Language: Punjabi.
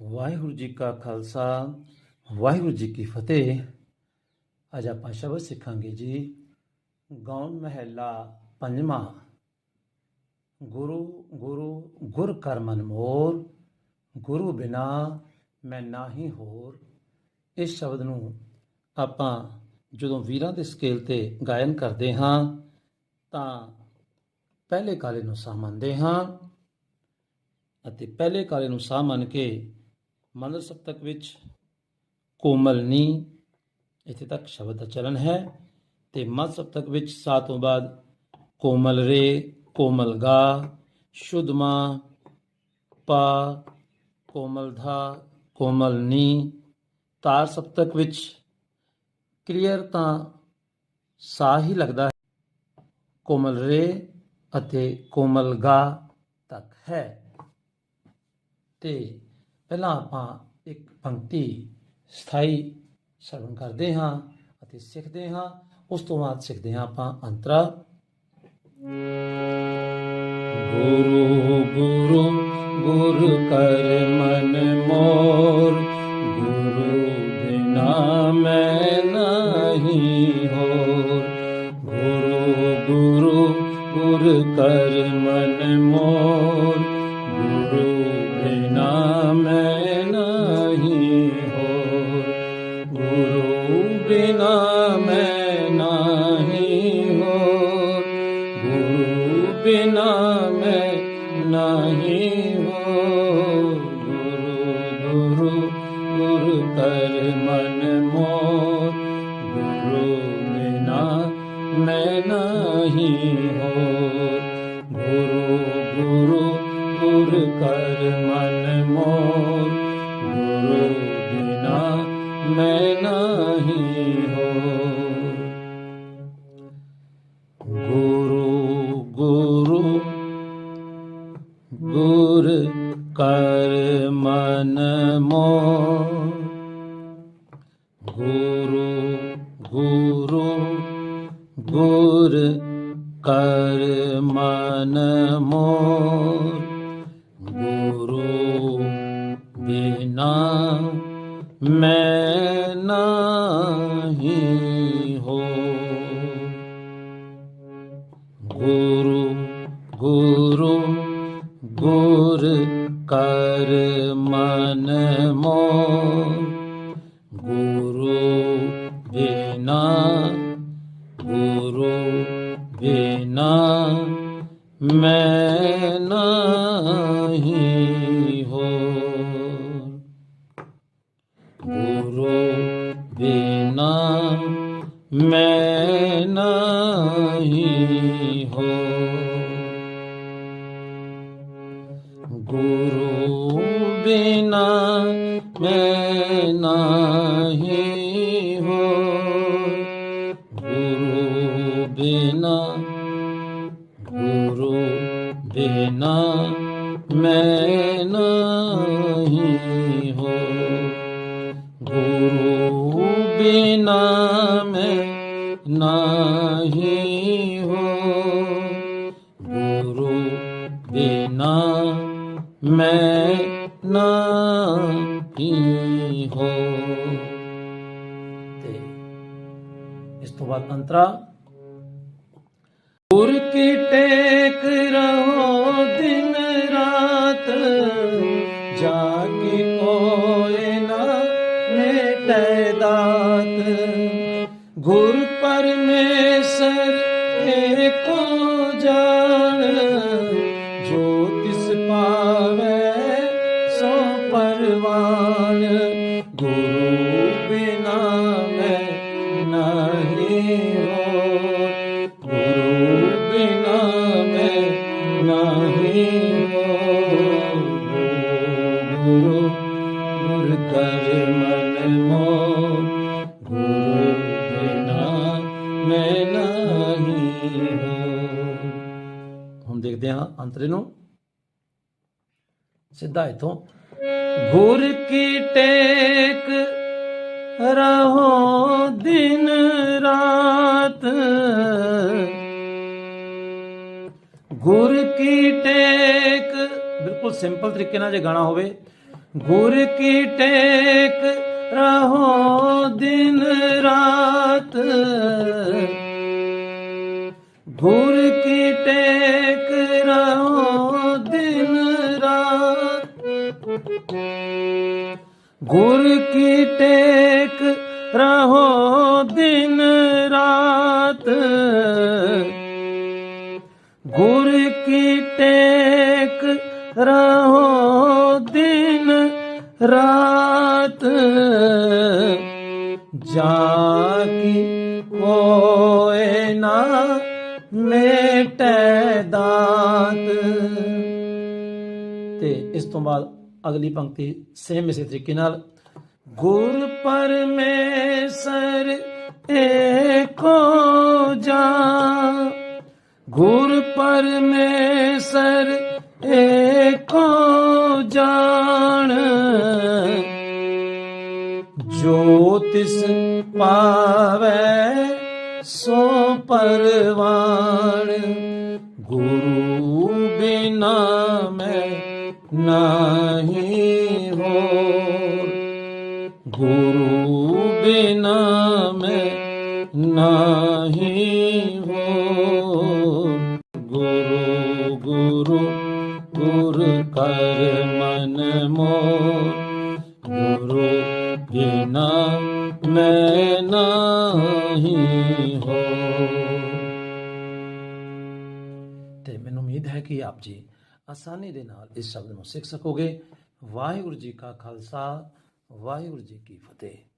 ਵਾਹਿਗੁਰੂ ਜੀ ਕਾ ਖਾਲਸਾ, ਵਾਹਿਗੁਰੂ ਜੀ ਕੀ ਫਤਿਹ। ਅੱਜ ਆਪਾਂ ਸ਼ਬਦ ਸਿੱਖਾਂਗੇ ਜੀ ਗਾਉਣ ਮਹਿਲਾ ਪੰਜਵਾਂ। ਗੁਰੂ ਗੁਰੂ, ਗੁਰ ਕਰ ਮਨ ਮੋਰ, ਗੁਰੂ ਬਿਨਾ ਮੈਂ ਨਾਹੀ ਹੋਰ। ਇਸ ਸ਼ਬਦ ਨੂੰ ਆਪਾਂ ਜਦੋਂ ਵੀਰਾਂ ਦੇ ਸਕੇਲ ਤੇ ਗਾਇਨ ਕਰਦੇ ਹਾਂ, ਤਾਂ ਪਹਿਲੇ ਕਾਲੇ ਨੂੰ ਸਾਹ ਮੰਨਦੇ ਹਾਂ ਅਤੇ ਪਹਿਲੇ ਕਾਲੇ ਨੂੰ ਸਾਹ ਮੰਨ ਕੇ ਮੰਦਰ ਸਪਤਕ ਵਿੱਚ ਕੋਮਲ ਨੀ ਇੱਥੇ ਤੱਕ ਸ਼ਬਦ ਦਾ ਚਲਨ ਹੈ ਤੇ ਮਦ ਸਪਤਕ ਵਿੱਚ ਸਾ ਤੋਂ ਬਾਅਦ ਕੋਮਲ ਰੇ, ਕੋਮਲ ਗਾ ਸ਼ੁੱਧਮਾ ਪਾ, ਕੋਮਲ ਧਾ, ਕੋਮਲ ਨੀ ਤਾਰ ਸਪਤਕ ਵਿੱਚ ਕਲੀਅਰ ਤਾਂ ਸਾ ਹੀ ਲੱਗਦਾ ਹੈ। ਕੋਮਲ ਰੇ ਅਤੇ ਕੋਮਲ ਗਾ ਤੱਕ ਹੈ। ਤੇ ਪਹਿਲਾਂ ਆਪਾਂ ਇੱਕ ਪੰਕਤੀ ਸਥਾਈ ਸਰਵਣ ਕਰਦੇ ਹਾਂ ਅਤੇ ਸਿੱਖਦੇ ਹਾਂ। ਉਸ ਤੋਂ ਬਾਅਦ ਸਿੱਖਦੇ ਹਾਂ ਆਪਾਂ ਅੰਤਰਾ। ਗੁਰੂ ਗੁਰੂ, ਗੁਰ ਕਰ ਮਨ ਮੋਰ, ਗੁਰੂ ਬਿਨਾ ਮੈਂ ਨਹੀਂ ਹੋਰ। ਗੁਰੂ ਗੁਰੂ, ਗੁਰ ਕਰ ਬਿਨਾ ਮੈਂ ਨਹੀਂ ਹੋ ਗੁਰੂ ਗੁਰੂ, ਗੁਰ ਕਰ ਮਨ ਮੋਰ ਗੁਰੂ ਬਿਨਾ ਮੈਂ ਨਹੀਂ ਹੋ ਗੁਰੂ ਗੁਰੂ, ਗੁਰ ਕਰ ਮਨ ਮੋਰ ਗੁਰੂ ਬਿਨਾ ਮੈਂ ਨਹੀਂ ਹੋਰ ਗੁਰੂ ਗੁਰੂ ਗੁਰ ਕਰ ਮਨ ਮੋਰ ਗੁਰੂ ਬਿਨਾ ਮੈਂ ਨਹੀਂ ਹੋ ਗੁਰੂ ਗੁਰੂ ਗੁਰ ਕਰ ਮਨ ਮੋਰ ਗੁਰੂ ਬਿਨਾ ਗੁਰੂ ਬਿਨਾ ਮੈਂ ਨਹੀਂ ਹੋਰ ਗੁਰੂ ਬਿਨਾ ਮੈਂ ਨਹੀਂ ਹੋਰ ਗੁਰੂ ਬਿਨਾ ਮੈਂ ਨਹੀਂ ਬਿਨਾ ਗੁਰੂ ਬਿਨਾ ਮੈਂ ਨਹੀਂ ਹੋ। ਗੁਰੂ ਬਿਨਾ ਮੈਂ ਨਹੀਂ ਹੋ। ਗੁਰੂ ਬਿਨਾ ਮੈਂ ਨਹੀਂ ਹੋ। ਤੇ ਇਸ ਤੋਂ ਬਾਅਦ ਅੰਤਰਾ ਗੁਰ ਕੀ ਟੇਕ ਰਹੋ ਦਿਨ ਰਾਤ? ਜਾਗੀ ਕੋਏ ਨਾ ਨੇਟੈ ਦਾਤ? ਗੁਰ ਪਰਮੇਸ਼ਰ ਏਕੋ ਜਾਣ, ਜੋ ਤਿਸ ਪਾਵੇ ਸੋ ਪਰਵਾਨ। ਗੁਰੂ ਹੁਣ ਦੇਖਦੇ ਹਾਂ ਅੰਤਰੇ ਨੂੰ। ਸਿੱਧਾ ਇਥੋਂ। ਗੁਰ ਕੀ ਟੇਕ ਰਹੋ ਦਿਨ ਰਾਤ। ਗੁਰ ਕੀ ਟੇਕ ਬਿਲਕੁਲ ਸਿੰਪਲ ਤਰੀਕੇ ਨਾਲ ਜੇ ਗਾਣਾ ਹੋਵੇ। ਗੁਰ ਕੀ ਟੇਕ ਰਹੋ ਦਿਨ ਰਾਤ। ਗੁਰ ਕੀ ਟੇਕ ਰਹੋ ਦਿਨ ਰਾਤ। ਗੁਰ ਕੀ ਟੇਕ ਰਹੋ ਦਿਨ ਰਾਤ। ਜਾ ਕੀ ਕੋਏ ਨਾ ਮੇਟੈ ਦਾਤ। ਤੇ ਇਸ ਤੋਂ ਬਾਅਦ ਅਗਲੀ ਪੰਕਤੀ ਸੇਮ ਇਸੇ ਤਰੀਕੇ ਨਾਲ। ਗੁਰ ਪਰਮੇਸ਼ਰ ਏਕੋ ਜਾ ਗੁਰ ਪਰਮੇਸ਼ਰ ਏਕੋ ਜਾਣ ਜੋ ਤਿਸ ਪਾਵੈ ਸੋ ਪਰਵਾਣ ਗੁਰੂ ਬਿਨਾ ਮੈਂ ਨਹੀਂ ਹੋਰ। ਗੁਰੂ ਬਿਨਾ ਮੈਂ ਨਹੀਂ ਹੋਰ। ਗੁਰੂ ਗੁਰੂ ਗੁਰ ਕਰ ਮਨ ਮੋਰ। ਗੁਰੂ ਬਿਨਾ ਮੈਂ ਨਹੀਂ ਹੋ ਤੇ ਮੈਨੂੰ ਉਮੀਦ ਹੈ ਕਿ ਆਪ ਜੀ ਆਸਾਨੀ ਦੇ ਨਾਲ ਇਸ ਸ਼ਬਦ ਨੂੰ ਸਿੱਖ ਸਕੋਗੇ। ਵਾਹਿਗੁਰੂ ਜੀ ਕਾ ਖਾਲਸਾ, ਵਾਹਿਗੁਰੂ ਜੀ ਕੀ ਫਤਿਹ।